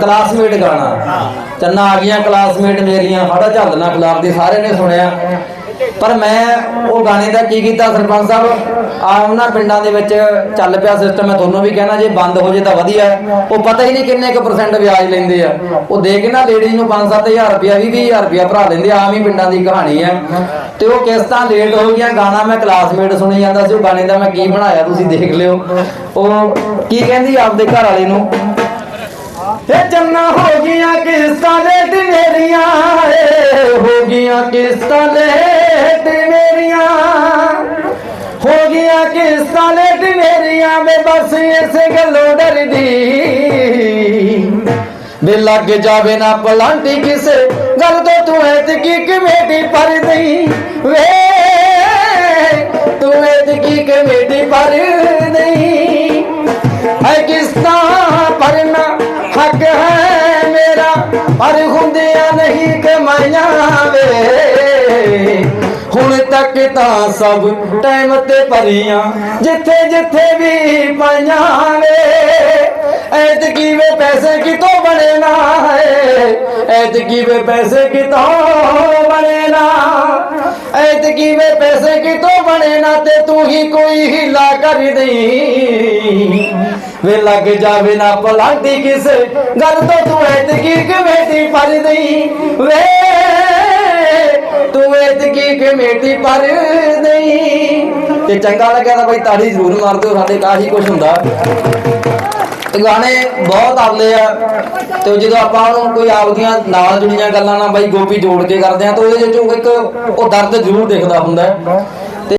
Classmate ਗਾਣਾ। ਚੰਨਾ ਆ ਗਈਆਂ ਕਲਾਸਮੇਟ ਮੇਰੀਆਂ ਫੜਾ ਝੱਲਣਾ ਖਿਲਾਫ ਦੀ ਸਾਰੇ ਨੇ ਸੁਣਿਆ। ਪਰ ਮੈਂ ਉਹ ਗਾਣੇ ਦਾ ਕੀ ਕੀਤਾ, ਸਰਪੰਚ ਸਾਹਿਬ? ਆ ਉਹਨਾਂ ਪਿੰਡਾਂ ਦੇ ਵਿੱਚ ਚੱਲ ਪਿਆ ਸਿਸਟਮ ਮੈਂ ਤੁਹਾਨੂੰ ਵੀ ਕਹਿਣਾ, ਜੇ ਬੰਦ ਹੋ ਜੇ ਤਾਂ ਵਧੀਆ। ਉਹ ਪਤਾ ਹੀ ਨਹੀਂ ਕਿੰਨੇ ਕੁ ਪਰਸੈਂਟ ਵਿਆਜ ਲੈਂਦੇ ਆ। ਉਹ ਦੇ ਕੇ ਨਾ ਲੇਡੀਜ਼ ਨੂੰ 5-7000 ਰੁਪਇਆ 20-20000 ਰੁਪਇਆ ਭਰਾ ਲੈਂਦੇ ਆਮ ਹੀ ਪਿੰਡਾਂ ਦੀ ਕਹਾਣੀ ਹੈ ਤੇ ਉਹ ਕਿਸ਼ਤਾਂ ਲੇਟ ਹੋ ਗਈਆਂ, ਗਾਣਾ ਮੈਂ ਕਲਾਸਮੇਟ ਸੁਣੀ ਜਾਂਦਾ ਸੀ, ਉਹ ਗਾਣੇ ਦਾ ਮੈਂ ਕੀ ਬਣਾਇਆ, ਤੁਸੀਂ ਦੇਖ ਲਿਓ। ਉਹ ਕੀ ਕਹਿੰਦੀ ਆਪਦੇ ਘਰ ਵਾਲੇ ਨੂੰ? ਇਹ ਚੰਨਾ ਹੋ ਗਈਆਂ ਕਿਸ਼ਤਾਂ ਲੇਟ ਮੇਰੀਆਂ ਹੋ ਗਈਆਂ ਕਿਸ਼ਤਾਂ ਦੇ ਮੇਰੀਆਂ। ਹੋ ਗਈਆਂ ਕਿਸ਼ਤਾਂ ਦੇ ਮੇਰੀਆਂ ਮੈਂ ਬਸ ਇਸ ਗੱਲੋਂ ਡਰਦੀ। ਵੇ ਲੱਗ ਜਾਵੇ ਨਾ ਪਲਾਂਟੀ ਕਿਸੇ, ਗੱਲ ਤੋਂ ਤੂੰ ਐਤਕੀ ਕਮੇਟੀ ਪਰ ਪਰ ਹੁੰਦਿਆਂ ਨਹੀਂ ਕਮਾਈਆਂ ਵੇ। ਹੁਣ ਤੱਕ ਤਾਂ ਸਭ ਟਾਈਮ ਤੇ ਭਰੀਆਂ, ਜਿੱਥੇ ਜਿੱਥੇ ਵੀ ਪਾਈਆਂ ਵੇ। ਐਤਕੀ ਵੇ ਪੈਸੇ ਕਿਤੋਂ ਬਣੇ ਨਾ ਹੈ ਐਤਕੀ ਵੇ ਪੈਸੇ ਕਿਤੋਂ ਬਣੇ ਨਾ। ਐਤਕੀ ਵੇ ਪੈਸੇ ਕਿਤੋਂ ਬਣੇ ਨਾ ਤੇ ਤੂੰ ਹੀ ਕੋਈ ਹੀਲਾ ਕਰ ਦੇਈ। ਵੇ ਲੱਗ ਜਾਵੇ ਨਾ ਪਲਾਂਟੀ ਕਿਸੇ ਗੱਲ ਤੋਂ ਤੂੰ ਐਤਕੀ ਕਮੇਟੀ ਪਰ ਵੇ ਤੂੰ ਐਤਕੀ ਕਮੇਟੀ ਪਰ ਤੇ ਚੰਗਾ ਲੱਗਿਆ ਤਾਂ ਬਈ ਤਾੜੀ ਜ਼ਰੂਰ ਮਾਰ ਦਿਓ, ਸਾਡੇ ਕਾਹੀ ਕੁਝ ਹੁੰਦਾ। ਤੇ ਗਾਣੇ ਬਹੁਤ ਆਉਂਦੇ ਆ, ਤੇ ਜਦੋਂ ਆਪਾਂ ਉਹਨੂੰ ਕੋਈ ਆਪਦੀਆਂ ਨਾਲ ਜੁੜੀਆਂ ਗੱਲਾਂ ਨਾਲ ਬਾਈ ਗੋਪੀ ਜੋੜ ਕੇ ਕਰਦੇ ਆ, ਤਾਂ ਉਹਦੇ ਵਿੱਚੋਂ ਇੱਕ ਉਹ ਦਰਦ ਜ਼ਰੂਰ ਦਿਖਦਾ ਹੁੰਦਾ।